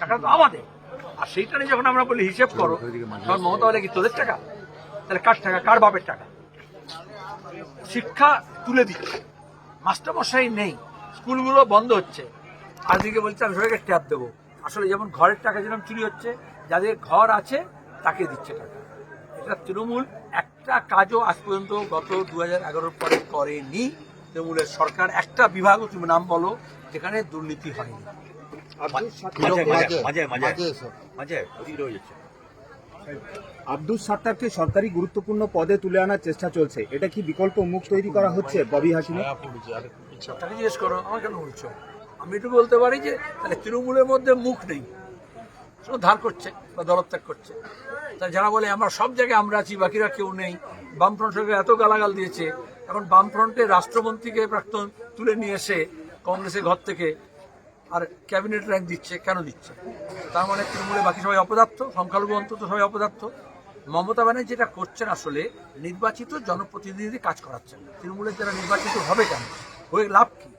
টাকাটা তো আমাদের আর সেইটা নিয়ে যখন আমরা বলি হিসেব করো, তখন মমতা বলে কি তোদের টাকা? তাহলে কার টাকা? কার বাপের টাকা? শিক্ষা তুলে দিচ্ছে। মাস্টারমশাই নেই। স্কুলগুলো বন্ধ হচ্ছে। আজকে বলছে, আমি সবাইকে ট্যাব দেবো। আসলে যেমন ঘরের টাকা যেরকম চুরি হচ্ছে, যাদের ঘর আছে তাকে দিচ্ছে টাকা। এটা তৃণমূল একটা কাজও আজ পর্যন্ত গত দু হাজার এগারোর পরে করেনি। তৃণমূলের সরকার একটা বিভাগও তুমি নাম বলো, যেখানে দুর্নীতি হয়নি। আব্দুল সাত্তারকে সরকারি গুরুত্বপূর্ণ পদে তুলে আনার চেষ্টা চলছে। এটা কি বিকল্প মুখ তৈরি করা হচ্ছে ববি হাসিমের তাকে জিজ্ঞেস করো আমার কেন বলছো? আমি একটু বলতে পারি যে তাহলে তৃণমূলের মধ্যে মুখ নেই। শুধু ধার করছে বা দলত্যাগ করছে। তা যারা বলে আমরা সব জায়গায় আমরা আছি বাকিরা কেউ নেই বামফ্রন্ট সরকার এত গালাগাল দিয়েছে। এখন বামফ্রন্টের রাষ্ট্রমন্ত্রীকে প্রাক্তন তুলে নিয়ে এসে কংগ্রেসের ঘর থেকে আর ক্যাবিনেট র্যাঙ্ক দিচ্ছে, কেন দিচ্ছে? তার মানে তৃণমূলে বাকি সবাই অপদার্থ, সংখ্যালঘু অন্তত সবাই অপদার্থ। মমতা ব্যানার্জি যেটা করছেন আসলে, নির্বাচিত জনপ্রতিনিধি কাজ করাচ্ছেন তৃণমূলের যারা নির্বাচিত হবে কেন? হয়ে লাভ কি?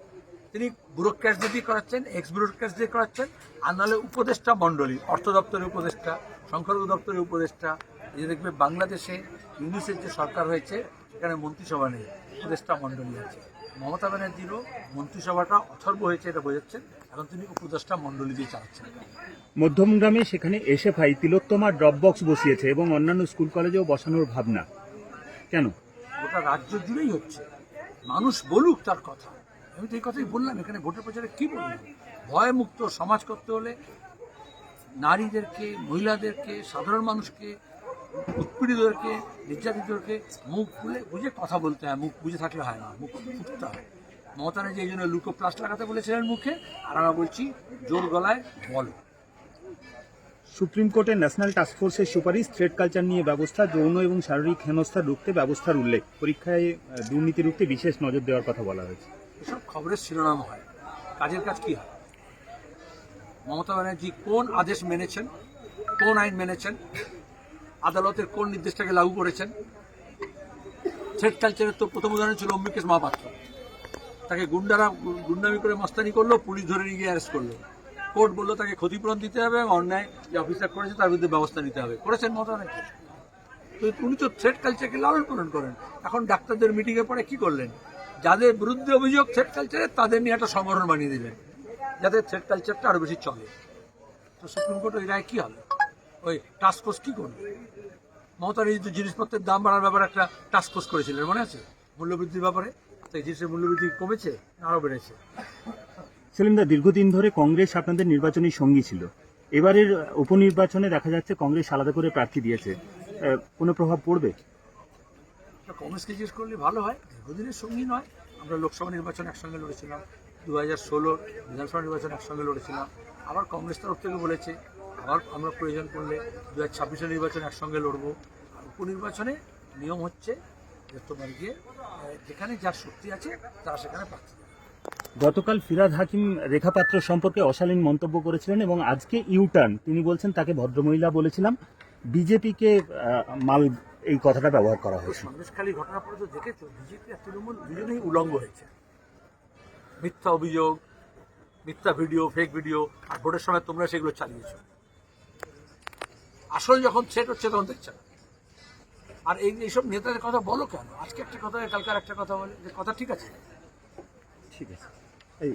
তিনি ব্যুরোক্র্যাটস দিয়ে করাচ্ছেন এক্স ব্যুরোক্র্যাটস দিয়ে করাচ্ছেন, আর নাহলে উপদেষ্টা মণ্ডলী, অর্থ দপ্তরের উপদেষ্টা, সংখ্যালঘু দপ্তরের উপদেষ্টা যে দেখবে বাংলাদেশে ইউনিসের যে সরকার হয়েছে, সেখানে মন্ত্রিসভা নেই, উপদেষ্টা মণ্ডলী আছে। মমতা ব্যানার্জিরও মন্ত্রিসভাটা অথর্ব হয়েছে এটা বোঝাচ্ছেন। এখন তিনি উপদেষ্টা মণ্ডলী দিয়ে চালাচ্ছেন। মধ্যমগ্রামে সেখানে এসএফআই তিলোত্তমা ড্রপ বক্স বসিয়েছে এবং অন্যান্য স্কুল কলেজেও বসানোর ভাবনা। কেন? গোটা রাজ্য জুড়েই হচ্ছে। মানুষ বলুক তার কথা। আমি তো এই কথাই বললাম এখানে ভোটের প্রচারে কি বললাম ভয়মুক্ত সমাজ করতে হলে নারীদেরকে মহিলাদেরকে সাধারণ মানুষকে উৎপীড়িতদেরকে নির্যাতিতদেরকে মুখ খুলে বুঝে কথা বলতে হয় মুখ বুঝে থাকলে হয় না মুখ ফুটতে হয়। মমতা যে এই জন্য লুকো প্লাস লাগাতে বলেছিলেন মুখে আর আমরা বলছি জোর গলায় বলো। সুপ্রিম কোর্টের ন্যাশনাল টাস্কফোর্সের সুপারিশ থ্রেড কালচার নিয়ে ব্যবস্থা যৌন এবং শারীরিক হেনস্থা রুখতে ব্যবস্থার উল্লেখ। পরীক্ষায় দুর্নীতি রুখতে বিশেষ নজর দেওয়ার কথা বলা হয়েছে। এসব খবরের শিরোনাম হয়। কাজের কাজ কি হয়? মমতা ব্যানার্জি কোন আদেশ মেনেছেন? কোন আইন মেনেছেন? আদালতের কোন নির্দেশটাকে লাগু করেছেন? থ্রেড কালচারের তো প্রথম উদাহরণ ছিল অম্বিকেশ মহাপাত্র। তাকে গুন্ডারা, গুন্ডামি করে মস্তানি করল, পুলিশ ধরে নিয়ে গিয়ে অ্যারেস্ট করল। কোর্ট বলল তাকে ক্ষতিপূরণ দিতে হবে, এবং অন্যায় যে অফিসার করেছে তার বিরুদ্ধে ব্যবস্থা নিতে হবে। করেছেন মমতা তো উনি তো থ্রেড কালচারকে লালন পালন করেন। এখন ডাক্তারদের মিটিংয়ে পরে কি করলেন? যাদের বিরুদ্ধে অভিযোগ থ্রেড কালচারে, তাদের নিয়ে একটা সংগঠন বানিয়ে দিলেন, যাতে থ্রেড কালচারটা আরও বেশি চলে। তো সুপ্রিম কোর্ট ওই রায় কী হবে ওই টাস্ক ফোর্স কি করবে মমতার এই যে জিনিসপত্রের দাম বাড়ার ব্যাপারে একটা টাস্ক ফোর্স করেছিলেন মনে আছে? মূল্যবৃদ্ধির ব্যাপারে? তো এই জিনিসের মূল্যবৃদ্ধি কমেছে না আরও বেড়েছে? সেলিমদা দীর্ঘদিন ধরে কংগ্রেস আপনাদের নির্বাচনী সঙ্গী ছিল। এবারের উপনির্বাচনে দেখা যাচ্ছে কংগ্রেস আলাদা করে প্রার্থী দিয়েছে। কোনো প্রভাব পড়বে? তো কংগ্রেসকে জিজ্ঞেস করলে ভালো হয় দীর্ঘদিনের সঙ্গী নয়। আমরা লোকসভা নির্বাচন একসঙ্গে লড়েছিলাম দু হাজার ষোলোর বিধানসভা নির্বাচন একসঙ্গে লড়েছিলাম। আবার কংগ্রেস তরফ থেকে বলেছে আবার আমরা প্রয়োজন পড়লে দু হাজার ছাব্বিশের নির্বাচন একসঙ্গে লড়বো। আর উপনির্বাচনে নিয়ম হচ্ছে যে তোমার গিয়ে যেখানে যার শক্তি আছে তারা সেখানে প্রার্থী দেবে। গতকাল ফিরাদ হাকিম রেখাপাত্র সম্পর্কে অশালীন মন্তব্য করেছিলেন এবং আজকে ইউটার্ন তিনি বলছেন তাকে ভদ্রমহিলা বলেছিলাম বিজেপিকে মাল এই কথাটা ব্যবহার করা তো হয়েছে। সন্দেশখালী ঘটনা পরে তো দেখেছ? বিজেপি আর তৃণমূল দুজনেই উলঙ্গ হয়েছে। মিথ্যা অভিযোগ মিথ্যা ভিডিও ফেক ভিডিও আর ভোটের সময় তোমরা সেগুলো চালিয়েছো। আসল যখন সেট হচ্ছে তখন দেখছে না। আর এই এইসব নেতাদের কথা বলো কেন? আজকে একটা কথা কালকার একটা কথা বলে কথা ঠিক আছে? ঠিক আছে। এই